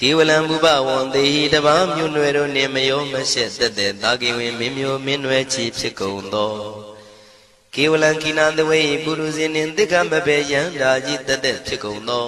ကေဝလံဘုပဝံတေဟိတပားမြို့နွယ်တို့နှင့်မယောမရှက်သက်တဲ့တာကိဝင်မင်းမျိုးမင်းနွယ်ချီဖြစ်ကုန်သောကေဝလံကိနာတဝေပုရုဇင်းနှင့်တိက္ကမဘေယံဓာကြီးတသက်ဖြစ်ကုန်သော